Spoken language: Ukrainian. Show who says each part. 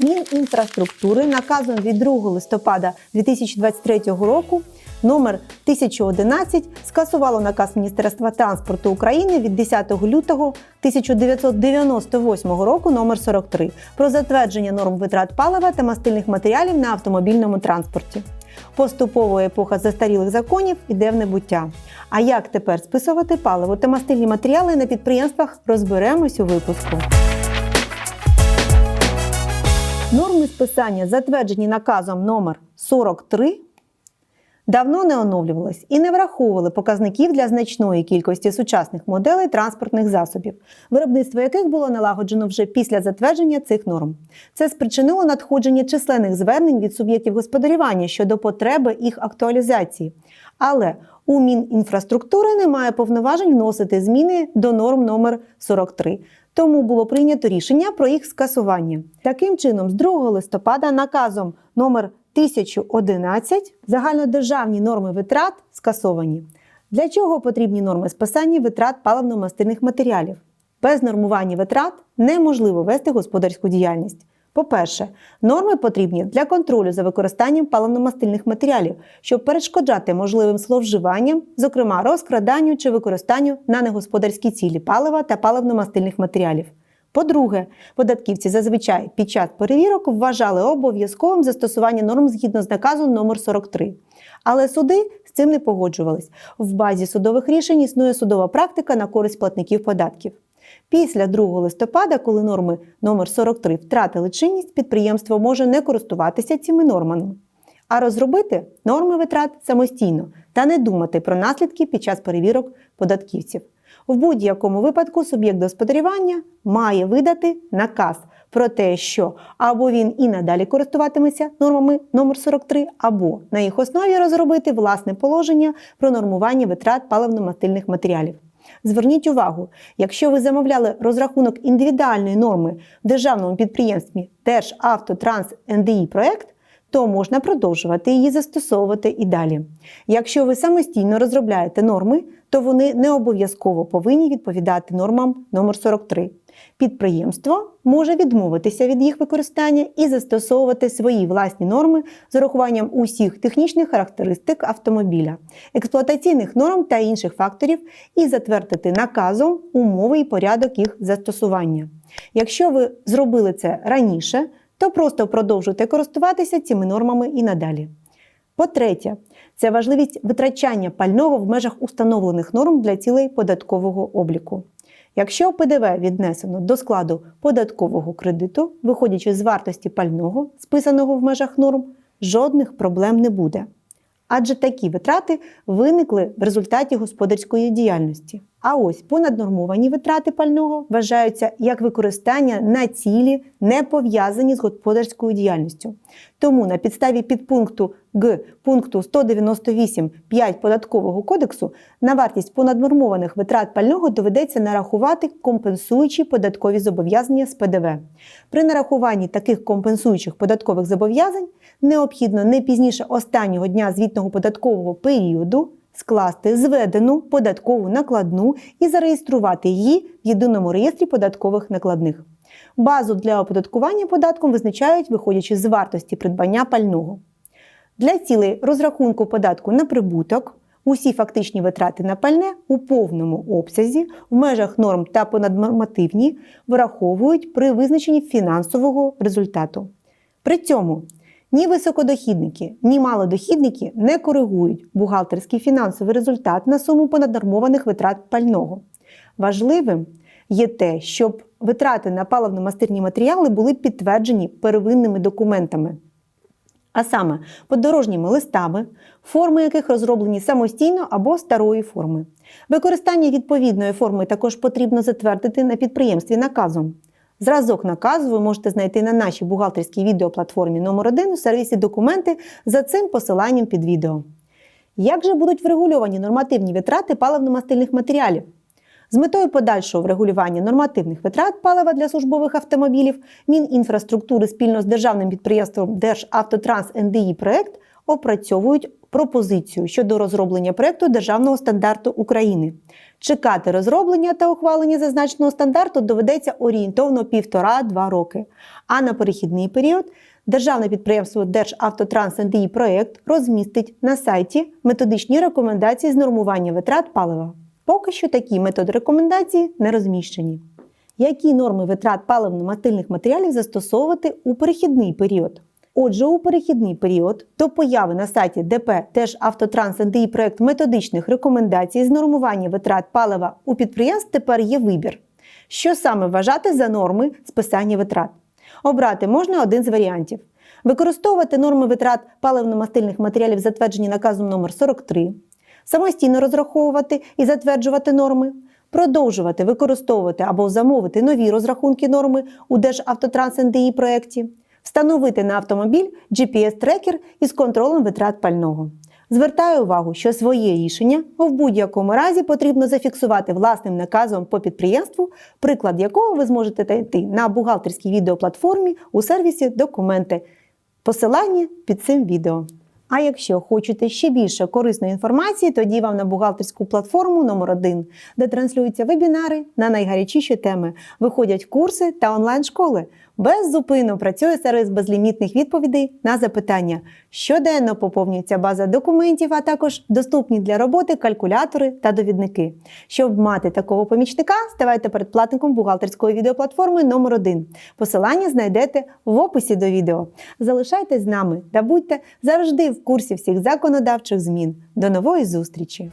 Speaker 1: Мінінфраструктури наказом від 2 листопада 2023 року номер 1011 скасувало наказ Міністерства транспорту України від 10 лютого 1998 року номер 43 про затвердження норм витрат палива та мастильних матеріалів на автомобільному транспорті. Поступово епоха застарілих законів іде в небуття. А як тепер списувати паливо та мастильні матеріали на підприємствах, розберемось у випуску. Норми списання, затверджені наказом номер 43, давно не оновлювались і не враховували показників для значної кількості сучасних моделей транспортних засобів, виробництво яких було налагоджено вже після затвердження цих норм. Це спричинило надходження численних звернень від суб'єктів господарювання щодо потреби їх актуалізації. Але у Мінінфраструктури немає повноважень вносити зміни до норм номер 43. Тому було прийнято рішення про їх скасування. Таким чином, з 2 листопада наказом номер 1011 загальнодержавні норми витрат скасовані. Для чого потрібні норми списання витрат паливно-мастильних матеріалів? Без нормування витрат неможливо вести господарську діяльність. По-перше, норми потрібні для контролю за використанням паливно-мастильних матеріалів, щоб перешкоджати можливим зловживанням, зокрема розкраданню чи використанню на негосподарські цілі палива та паливно-мастильних матеріалів. По-друге, податківці зазвичай під час перевірок вважали обов'язковим застосування норм згідно з наказом номер 43. Але суди з цим не погоджувались. В базі судових рішень існує судова практика на користь платників податків. Після 2 листопада, коли норми номер 43 втратили чинність, підприємство може не користуватися цими нормами, а розробити норми витрат самостійно та не думати про наслідки під час перевірок податківців. В будь-якому випадку суб'єкт господарювання має видати наказ про те, що або він і надалі користуватиметься нормами номер 43, або на їх основі розробити власне положення про нормування витрат паливно-мастильних матеріалів. Зверніть увагу, якщо ви замовляли розрахунок індивідуальної норми в державному підприємстві Державтотранс НДІ проект, то можна продовжувати її застосовувати і далі. Якщо ви самостійно розробляєте норми, то вони не обов'язково повинні відповідати нормам номер 43. Підприємство може відмовитися від їх використання і застосовувати свої власні норми з урахуванням усіх технічних характеристик автомобіля, експлуатаційних норм та інших факторів і затвердити наказом умови і порядок їх застосування. Якщо ви зробили це раніше, то просто продовжуйте користуватися цими нормами і надалі. По-третє, це важливість витрачання пального в межах установлених норм для цілей податкового обліку. Якщо ПДВ віднесено до складу податкового кредиту, виходячи з вартості пального, списаного в межах норм, жодних проблем не буде. Адже такі витрати виникли в результаті господарської діяльності. А ось понаднормовані витрати пального вважаються як використання на цілі, не пов'язані з господарською діяльністю. Тому на підставі підпункту Г пункту 198.5 податкового кодексу на вартість понаднормованих витрат пального доведеться нарахувати компенсуючі податкові зобов'язання з ПДВ. При нарахуванні таких компенсуючих податкових зобов'язань необхідно не пізніше останнього дня звітного податкового періоду скласти зведену податкову накладну і зареєструвати її в єдиному реєстрі податкових накладних. Базу для оподаткування податком визначають, виходячи з вартості придбання пального. Для цілей розрахунку податку на прибуток усі фактичні витрати на пальне у повному обсязі в межах норм та понаднормативні враховують при визначенні фінансового результату. При цьому ні високодохідники, ні малодохідники не коригують бухгалтерський фінансовий результат на суму понаднормованих витрат пального. Важливим є те, щоб витрати на паливно-мастирні матеріали були підтверджені первинними документами. А саме подорожніми листами, форми яких розроблені самостійно або старої форми. Використання відповідної форми також потрібно затвердити на підприємстві наказом. Зразок наказу ви можете знайти на нашій бухгалтерській відеоплатформі номер 1 у сервісі Документи за цим посиланням під відео. Як же будуть врегульовані нормативні витрати паливно-мастильних матеріалів? З метою подальшого врегулювання нормативних витрат палива для службових автомобілів Мінінфраструктури спільно з державним підприємством Державтотранс НДІ проект опрацьовують пропозицію щодо розроблення проекту державного стандарту України. Чекати розроблення та ухвалення зазначеного стандарту доведеться орієнтовно півтора-два роки. А на перехідний період державне підприємство Державтотранс НДІ проєкт розмістить на сайті методичні рекомендації з нормування витрат палива. Поки що такі методи рекомендації не розміщені. Які норми витрат паливно-мастильних матеріалів застосовувати у перехідний період? Отже, у перехідний період до появи на сайті ДП Державтотранс НДІ проект методичних рекомендацій з нормування витрат палива у підприємств тепер є вибір. Що саме вважати за норми списання витрат? Обрати можна один з варіантів: використовувати норми витрат паливно-мастильних матеріалів, затверджені наказом номер 43, самостійно розраховувати і затверджувати норми, продовжувати використовувати або замовити нові розрахунки норми у Державтотранс НДІ проєкті, встановити на автомобіль GPS-трекер із контролем витрат пального. Звертаю увагу, що своє рішення в будь-якому разі потрібно зафіксувати власним наказом по підприємству, приклад якого ви зможете знайти на бухгалтерській відеоплатформі у сервісі Документи. Посилання під цим відео. А якщо хочете ще більше корисної інформації, тоді вам на бухгалтерську платформу номер 1 де транслюються вебінари на найгарячіші теми, виходять курси та онлайн-школи. Без зупину працює сервіс безлімітних відповідей на запитання. Щоденно поповнюється база документів, а також доступні для роботи калькулятори та довідники. Щоб мати такого помічника, ставайте передплатником бухгалтерської відеоплатформи номер 1 Посилання знайдете в описі до відео. Залишайтесь з нами та будьте завжди в курсі всіх законодавчих змін. До нової зустрічі!